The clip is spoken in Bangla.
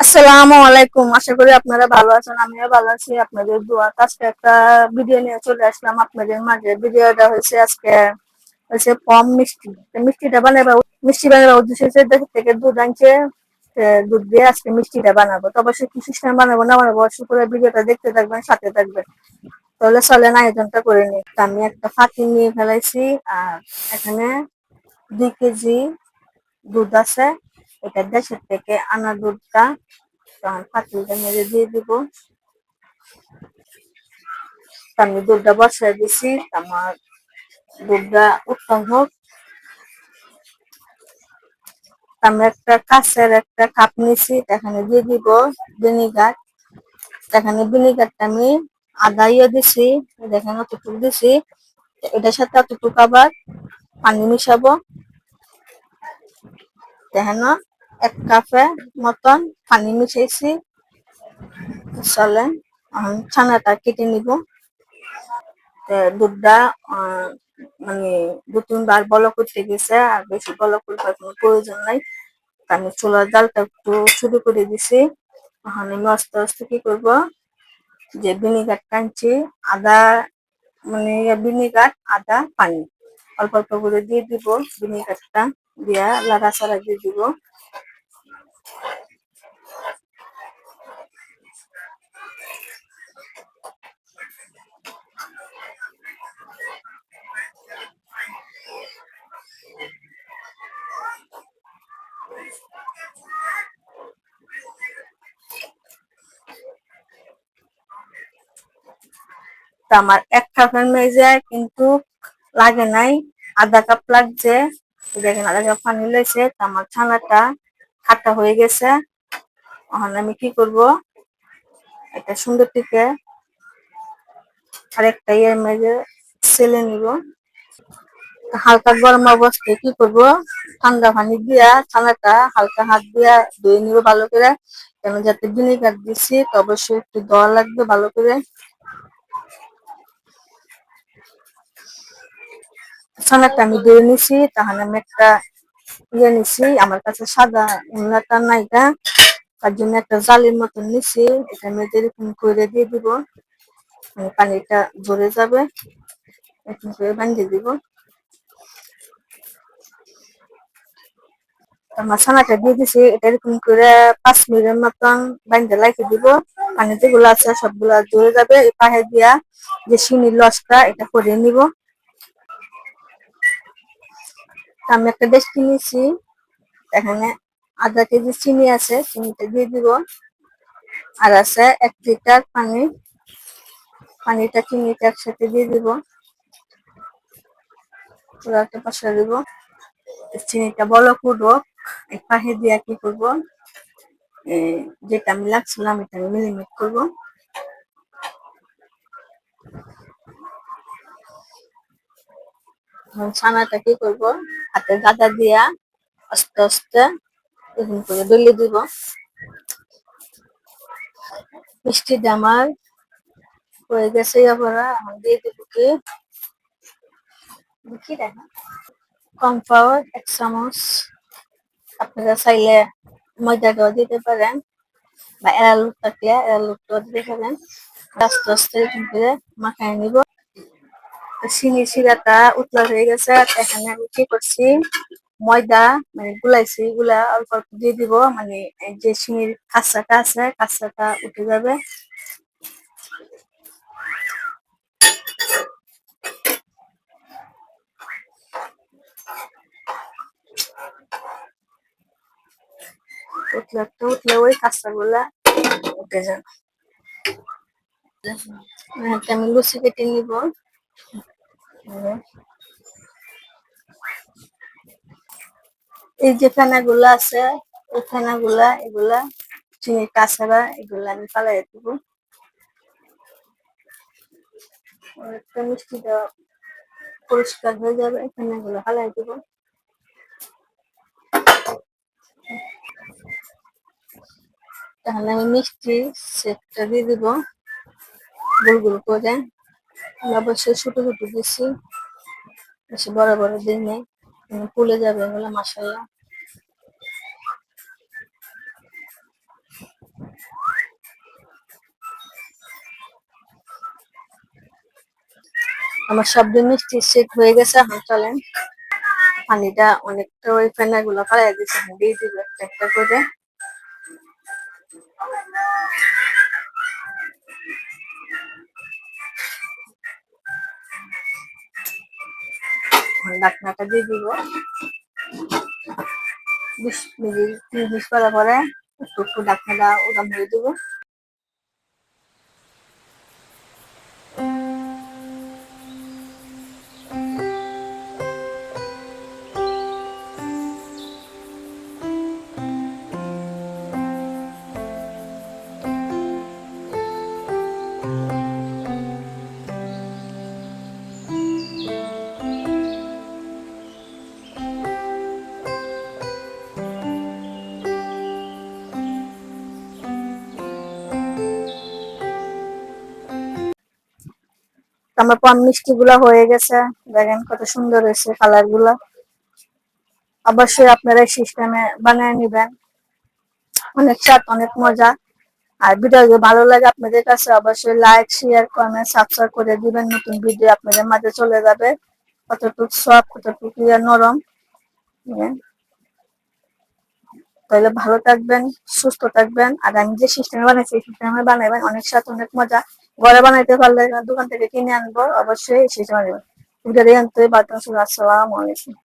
আসসালামু আলাইকুম। আশা করি আপনারা ভালো আছেন, আমিও ভালো আছি। আপনাদের দোয়া আজকে একটা ভিডিও নিয়ে চলে আসলাম। আপনাদের মাঝে ভিডিওটা হয়েছে আজকে হচ্ছে পম মিষ্টি। মিষ্টিটা বানাবো মিষ্টি বানাবো উদ্দেশ্য থেকে দুধ আনছে দুধ দিয়ে আজকে মিষ্টিটা বানাবো। তো অবশ্যই কি সিস্টেম বানাবো না বানাবো, অবশ্যই ভিডিওটা দেখতে থাকবেন, সাথে থাকবেন। তাহলে চলেন আয়োজনটা করে নিই। আমি একটা ফাঁকি নিয়ে ফেলাইছি, আর এখানে দুই কেজি দুধ আছে। এটা দেশের থেকে আনা দুধটা পাতিলটা মেরে দিয়ে দিব। আমি দুধটা বসাই দিছি আমার দুধটা উত্তম হোক। আমি একটা কাঁচের একটা কাপ নিছি এখানে দিয়ে দিব ভিনিগার। এখানে ভিনিগারটা আমি আদা ইয়ে দিছি, দেখেন অতটুকু দিছি। এটার সাথে অতটুকু আবার পানি মিশাবো। দেখেন এক কাপে মতন পানি মিশাইছি। চলেন ছানাটা কেটে নিব। দুধটা মানে দু তিনবার বলক করতে গেছে, আর বেশি বলক করবার কোনো প্রয়োজন নাই। আমি চুলার জালটা একটু শুরু করে দিছি। এখন আমি আস্তে আস্তে কি করব? যে ভিনিগার টানছি, আদা মানে ভিনিগার, আদা, পানি। অল্প অল্প করে দিয়ে দিব ভিনিগারটা, দিয়া লাড়াচাড়া দিয়ে দিব। তো আমার এক কাপের মেজে কিন্তু লাগে নাই। আধা কাপ লাগছে। দেখেন, আধা কাপ পানি লেছে তো আমার ছানাটা খাটা হয়ে গেছে। এখন আমি কি করব? এটা সুন্দর থেকে আরেকটা ইয়ের মেজে সেলে নিব। হালকা গরম অবস্থায় কি করব? ঠান্ডা পানি দিয়া ছানাটা হালকা হাত দিয়া ধুয়ে নিব ভালো করে। কেন যাতে ভিনেগার দিছি, তো অবশ্যই একটু দেওয়া লাগবে ভালো করে। ছানাটা আমি ধুয়ে নিছি, তাহলে আমি একটা ইয়ে নিছি, আমার কাছে সাদা উন্নাটা নাইকা তার জন্য একটা জালির মতন নিছি, এটা মেয়েদের এরকম করে দিয়ে দিব পানিটা ঝরে যাবে, এরকম করে বানিয়ে দিব। আমার ছানাটা দিয়ে দিছি, এটা এরকম করে পাঁচ মিনিটের মতন বানিয়ে লাইকে দিব। পানি যেগুলো আছে, সবগুলা ঝরে যাবে, এই পাহে দিয়া যে চিনির লসটা, এটা করে নিব। আমি একটা দেশ কিনেছি। এখানে আধা কেজি চিনি আছে চিনিটা দিয়ে দিব। আর আছে এক লিটার পানি। পানিটা চিনিটা একসাথে দিয়ে দিব। চুলাটা পাশে দিব। চিনিটা বলো করব এই পাহে দিয়া কি করব? যেটা আমি লাগছিলাম, এটা আমি মিলিমিট করব। ছানাটা কি করব? হাতে গাদা দিয়া আস্তে আস্তে এরকম করে ডলে দিব। মিষ্টি আমার হয়ে গেছে আবার দিয়ে দিব কি? দেখি দেখা কর্নফ্লাওয়ার, এক চামচ। আপনারা চাইলে ময়দাটাও দিতে পারেন বা এরালুট থাকলে এরালুটটাও দিতে পারেন। আস্তে আস্তে এরকম করে মাখায় নিব। চিনি শিরাটা উতলা হয়ে গেছে এখানে আমি কি করছি ময়দা মানে গুলাইছি গুলা অল্প অল্প দিয়ে দিব মানে যে চিনির কাঁচাটা আছে কাঁচাটা উঠে যাবে উঠলে উঠলে ওই কাঁচাগুলা উঠে যাবে আমি লুচি কেটে নিব এই যে ফেনাগুলা আছে, এই ফেনাগুলা, এগুলা চিনির কাঁচারা এগুলা আমি পালাই দিব। একটা মিষ্টিটা পরিষ্কার হয়ে যাবে ফেনাগুলো ফালাই দিব। তাহলে আমি মিষ্টি সেটটা দিয়ে দিব, গোল গোল করে। অবশ্যই ছোট ছোট দিছি। বেশি বড় বড় দিই নেই। মানে পুলে যাবে এগুলো মাসাল্লাহ আমার সব মিষ্টি সেট হয়ে গেছে, এখন চলেন। পানিটা অনেকটা ওই ফেনা গুলো ফেলাই দিচ্ছে দিয়ে দিব একটা একটা করে। এখন ঢাকনাটা দিয়ে দিব। বিশ মিনিট, তিরিশ মিনিট পরে একটু একটু ঢাকনাটা উদাম হয়ে দিব। আমার পান মিষ্টি গুলা হয়ে গেছে। দেখেন কত সুন্দর হয়েছে কালারগুলা অবশ্যই আপনারা সিস্টেমে বানিয়ে নিবেন। অনেক স্বাদ, অনেক মজা। আর ভিডিও ভালো লাগে আপনাদের কাছে, অবশ্যই লাইক শেয়ার কমেন্ট সাবস্ক্রাইব করে দিবেন। নতুন ভিডিও আপনাদের মাঝে চলে যাবে। কতটুকু সব কতটুকু নরম। হ্যাঁ। তাহলে ভালো থাকবেন, সুস্থ থাকবেন। আর আমি যে সিস্টেমে বানাইছি সিস্টেম সিস্টেমে বানাবেন অনেক স্বাদ, অনেক মজা। ঘরে বানাইতে পারলে দোকান থেকে কিনে আনব, অবশ্যই সেই সময় ভিডিও দিয়ে আনতে বার্তা আসসালামু